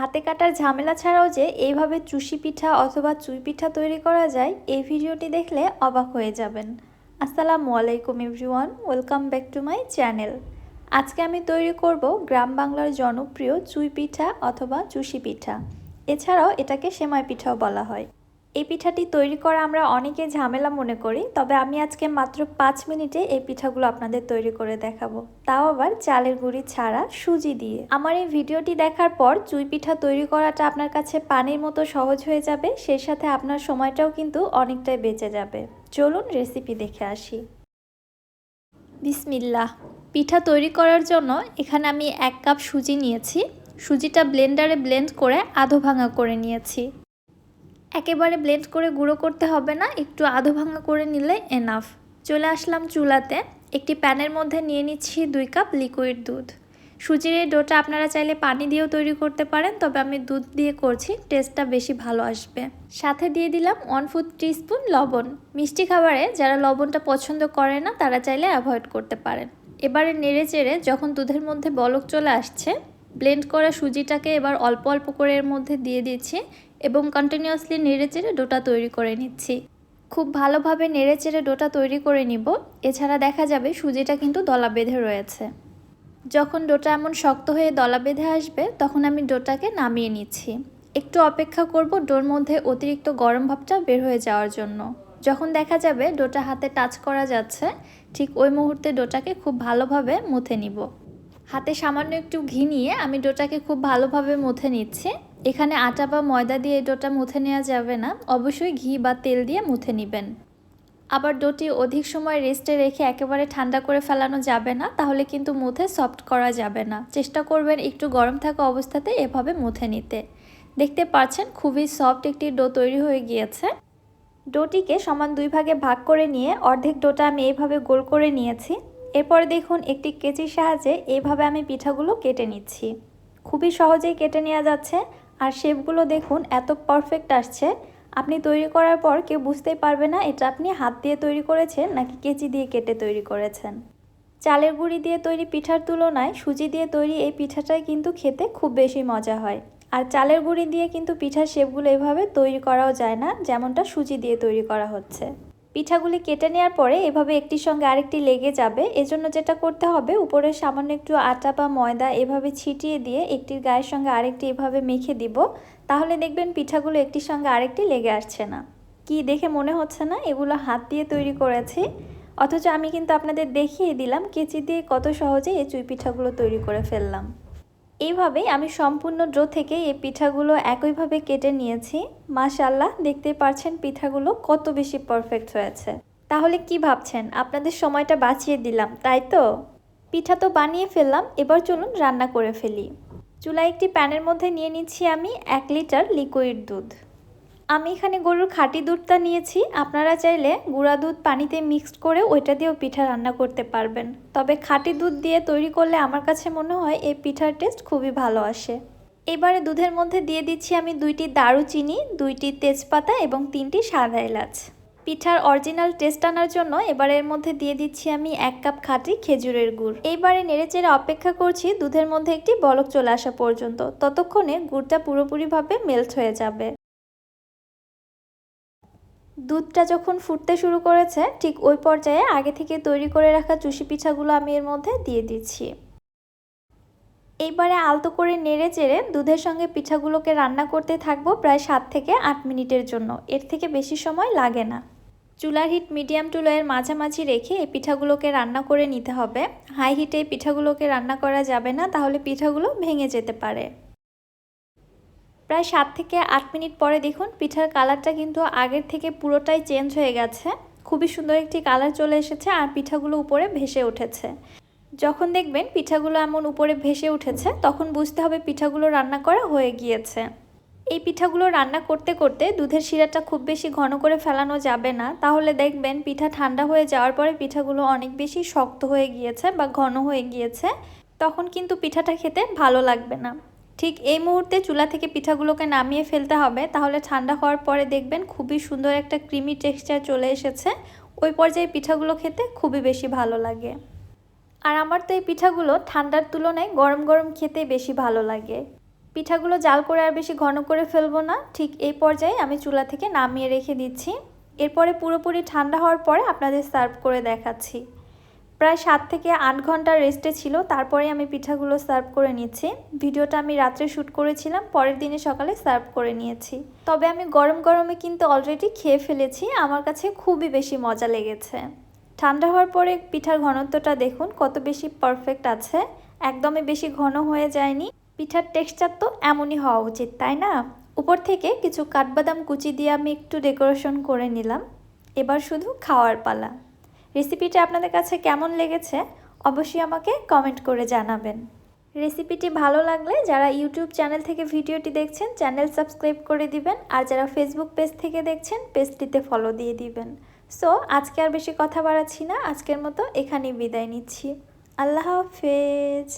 হাতে কাটার ঝামেলা ছাড়াও যে এইভাবে চুষি পিঠা অথবা চুই পিঠা তৈরি করা যায়, এই ভিডিওটি দেখলে অবাক হয়ে যাবেন। আসসালামু আলাইকুম everyone, welcome back to my channel. আজকে আমি তৈরি করব গ্রাম বাংলার জনপ্রিয় চুই পিঠা অথবা চুষি পিঠা। এছাড়াও এটাকে সেমাই পিঠাও বলা হয়। এই পিঠাটি তৈরি করা আমরা অনেকে ঝামেলা মনে করি, তবে আমি আজকে মাত্র পাঁচ মিনিটে এই পিঠাগুলো আপনাদের তৈরি করে দেখাবো। তাও আবার চালের গুঁড়ি ছাড়া সুজি দিয়ে। আমার এই ভিডিওটি দেখার পর চুই পিঠা তৈরি করাটা আপনার কাছে পানির মতো সহজ হয়ে যাবে সেই সাথে আপনার সময়টাও কিন্তু অনেকটাই বেঁচে যাবে। চলুন রেসিপি দেখে আসি। বিসমিল্লাহ। পিঠা তৈরি করার জন্য এখানে আমি এক কাপ সুজি নিয়েছি। সুজিটা ব্লেন্ডারে ব্লেন্ড করে আধো ভাঙা করে নিয়েছি। একেবারে ব্লেন্ড করে গুঁড়ো করতে হবে না, একটু আধো ভাঙা করে নিলে এনাফ চলে আসলাম চুলাতে, একটি প্যানের মধ্যে নিয়ে নিচ্ছি দুই কাপ লিকুইড দুধ। সুজির এই ডোটা আপনারা চাইলে পানি দিয়েও তৈরি করতে পারেন, তবে আমি দুধ দিয়ে করছি টেস্টটা বেশি ভালো আসবে। সাথে দিয়ে দিলাম ওয়ান ফুট টিস্পুন লবণ। মিষ্টি খাবারে যারা লবণটা পছন্দ করে না, তারা চাইলে অ্যাভয়েড করতে পারেন। এবারে নেড়ে চেড়ে যখন দুধের মধ্যে বলক চলে আসছে ব্লেন্ড করা সুজিটাকে এবার অল্প অল্প করে এর মধ্যে দিয়ে দিচ্ছি। এবং কন্টিনিউয়াসলি নেড়ে চেড়ে ডোটা তৈরি করে নিচ্ছি। খুব ভালোভাবে নেড়ে চেড়ে ডোটা তৈরি করে নিব। এছাড়া দেখা যাবে সুজিটা কিন্তু দলা বেঁধে রয়েছে। যখন ডোটা এমন শক্ত হয়ে দলা বেঁধে আসবে, তখন আমি ডোটাকে নামিয়ে নিচ্ছি। একটু অপেক্ষা করব ডোর মধ্যে অতিরিক্ত গরম ভাবটা বের হয়ে যাওয়ার জন্য। যখন দেখা যাবে ডোটা হাতে টাচ করা যাচ্ছে, ঠিক ওই মুহূর্তে ডোটাকে খুব ভালোভাবে মুথে নিব। হাতে সামান্য একটু ঘি নিয়ে আমি ডোটাকে খুব ভালোভাবে মুথে নিচ্ছি। এখানে আটা বা ময়দা দিয়ে এই ডোটা মুথে নেওয়া যাবে না। অবশ্যই ঘি বা তেল দিয়ে মুথে নেবেন। আবার ডোটি অধিক সময় রেস্টে রেখে একেবারে ঠান্ডা করে ফেলানো যাবে না, তাহলে কিন্তু মুথে সফট করা যাবে না। চেষ্টা করবেন একটু গরম থাকা অবস্থাতে এভাবে মুথে নিতে। দেখতে পাচ্ছেন খুবই সফট একটি ডো তৈরি হয়ে গিয়েছে। ডোটিকে সমান দুই ভাগে ভাগ করে নিয়ে অর্ধেক ডোটা আমি এইভাবে গোল করে নিয়েছি। এরপর দেখুন একটি কেচির সাহায্যে এইভাবে আমি পিঠাগুলো কেটে নিচ্ছি। খুবই সহজেই কেটে নেওয়া যাচ্ছে। আর শেপগুলো দেখুন, এত পারফেক্ট আসছে। আপনি তৈরি করার পর কেউ বুঝতেই পারবে না, এটা আপনি হাত দিয়ে তৈরি করেছেন নাকি কেচি দিয়ে কেটে তৈরি করেছেন। চালের গুঁড়ি দিয়ে তৈরি পিঠার তুলনায় সুজি দিয়ে তৈরি এই পিঠাটাই কিন্তু খেতে খুব বেশি মজা হয়। আর চালের গুঁড়ি দিয়ে কিন্তু পিঠার শেপগুলো এভাবে তৈরি করাও যায় না, যেমনটা সুজি দিয়ে তৈরি করা হচ্ছে। পিঠাগুলি কেটে নেওয়ার পরে এভাবে একটির সঙ্গে আরেকটি লেগে যাবে। এজন্য যেটা করতে হবে, উপরে সামান্য একটু আটা বা ময়দা এভাবে ছিটিয়ে দিয়ে একটির গায়ের সঙ্গে আরেকটি এভাবে মেখে দিব। তাহলে দেখবেন পিঠাগুলো একটির সঙ্গে আরেকটি লেগে আসছে না। কি দেখে মনে হচ্ছে না? এগুলো হাত দিয়ে তৈরি করেছি। অথচ আমি কিন্তু আপনাদের দেখিয়ে দিলাম, কেচি দিয়ে কত সহজে এই চুই পিঠাগুলো তৈরি করে ফেললাম। এইভাবেই আমি সম্পূর্ণ ড্রো থেকে এই পিঠাগুলো একইভাবে কেটে নিয়েছি। মাশাল্লাহ দেখতে পারছেন পিঠাগুলো কত বেশি পারফেক্ট হয়েছে। তাহলে কি ভাবছেন? আপনাদের সময়টা বাঁচিয়ে দিলাম, তাই তো? পিঠা তো বানিয়ে ফেললাম, এবার চলুন রান্না করে ফেলি। চুলায় একটি প্যানের মধ্যে নিয়ে নিচ্ছি আমি এক লিটার লিকুইড দুধ। আমি এখানে গরুর খাঁটি দুধটা নিয়েছি। আপনারা চাইলে গুঁড়া দুধ পানিতে মিক্সড করে ওইটা দিয়েও পিঠা রান্না করতে পারবেন। তবে খাঁটি দুধ দিয়ে তৈরি করলে আমার কাছে মনে হয় এই পিঠার টেস্ট খুবই ভালো আসে। এবারে দুধের মধ্যে দিয়ে দিচ্ছি আমি দুইটি দারুচিনি, দুইটি তেজপাতা এবং তিনটি সাদা এলাচ। পিঠার অরিজিনাল টেস্ট আনার জন্য এবারে এর মধ্যে দিয়ে দিচ্ছি আমি এক কাপ খাঁটি খেজুরের গুড়। এইবারে নেড়েচেড়ে অপেক্ষা করছি দুধের মধ্যে একটি বলক চলে আসা পর্যন্ত। ততক্ষণে গুড়টা পুরোপুরিভাবে মেল্ট হয়ে যাবে। দুধটা যখন ফুটতে শুরু করেছে, ঠিক ওই পর্যায়ে আগে থেকে তৈরি করে রাখা চুষি পিঠাগুলো আমি এর মধ্যে দিয়ে দিচ্ছি। এইবারে আলতো করে নেড়ে চেড়ে দুধের সঙ্গে পিঠাগুলোকে রান্না করতে থাকব প্রায় সাত থেকে আট মিনিটের জন্য। এর থেকে বেশি সময় লাগে না। চুলার হিট মিডিয়াম টু লোয়ের মাঝামাঝি রেখে এই পিঠাগুলোকে রান্না করে নিতে হবে। হাই হিটে পিঠাগুলোকে রান্না করা যাবে না, তাহলে পিঠাগুলো ভেঙে যেতে পারে। প্রায় সাত থেকে আট মিনিট পরে দেখুন, পিঠার কালারটা কিন্তু আগের থেকে পুরোটাই চেঞ্জ হয়ে গেছে। খুবই সুন্দর একটি কালার চলে এসেছে আর পিঠাগুলো উপরে ভেসে উঠেছে। যখন দেখবেন পিঠাগুলো এমন উপরে ভেসে উঠেছে, তখন বুঝতে হবে পিঠাগুলো রান্না করা হয়ে গিয়েছে। এই পিঠাগুলো রান্না করতে করতে দুধের শিরাটা খুব বেশি ঘন করে ফেলানো যাবে না। তাহলে দেখবেন পিঠা ঠান্ডা হয়ে যাওয়ার পরে পিঠাগুলো অনেক বেশি শক্ত হয়ে গিয়েছে বা ঘন হয়ে গিয়েছে। তখন কিন্তু পিঠাটা খেতে ভালো লাগবে না। ঠিক এই মুহূর্তে চুলা থেকে পিঠাগুলোকে নামিয়ে ফেলতে হবে। তাহলে ঠান্ডা হওয়ার পরে দেখবেন খুবই সুন্দর একটা ক্রিমি টেক্সচার চলে এসেছে। ওই পর্যায়ে পিঠাগুলো খেতে খুবই বেশি ভালো লাগে। আর আমার তো এই পিঠাগুলো ঠান্ডার তুলনায় গরম গরম খেতে বেশি ভালো লাগে। পিঠাগুলো জাল করে আর বেশি ঘন করে ফেলব না। ঠিক এই পর্যায়ে আমি চুলা থেকে নামিয়ে রেখে দিচ্ছি। এরপরে পুরোপুরি ঠান্ডা হওয়ার পরে আপনাদের সার্ভ করে দেখাচ্ছি। প্রায় সাত থেকে আট ঘণ্টা রেস্টে ছিল, তারপরে আমি পিঠাগুলো সার্ভ করে নিচ্ছি। ভিডিওটা আমি রাত্রে শ্যুট করেছিলাম, পরের দিনে সকালে সার্ভ করে নিয়েছি। তবে আমি গরম গরমে কিন্তু অলরেডি খেয়ে ফেলেছি, আমার কাছে খুবই বেশি মজা লেগেছে। ঠান্ডা হওয়ার পরে পিঠার ঘনত্বটা দেখুন, কত বেশি পারফেক্ট আছে। একদমই বেশি ঘন হয়ে যায়নি। পিঠার টেক্সচার তো এমনই হওয়া উচিত, তাই না? উপর থেকে কিছু কাঠবাদাম কুচি দিয়ে আমি একটু ডেকোরেশন করে নিলাম। এবার শুধু খাওয়ার পালা। রেসিপিটা আপনাদের কাছে কেমন লেগেছে অবশ্যই আমাকে কমেন্ট করে জানাবেন। রেসিপিটি ভালো লাগলে যারা ইউটিউব চ্যানেল থেকে ভিডিওটি দেখছেন, চ্যানেল সাবস্ক্রাইব করে দিবেন আর যারা ফেসবুক পেজ থেকে দেখছেন পেজটিতে ফলো দিয়ে দিবেন। সো আজকে আর বেশি কথা বাড়াচ্ছি না, আজকের মতো এখানেই বিদায় নিচ্ছি। আল্লাহ হাফেজ।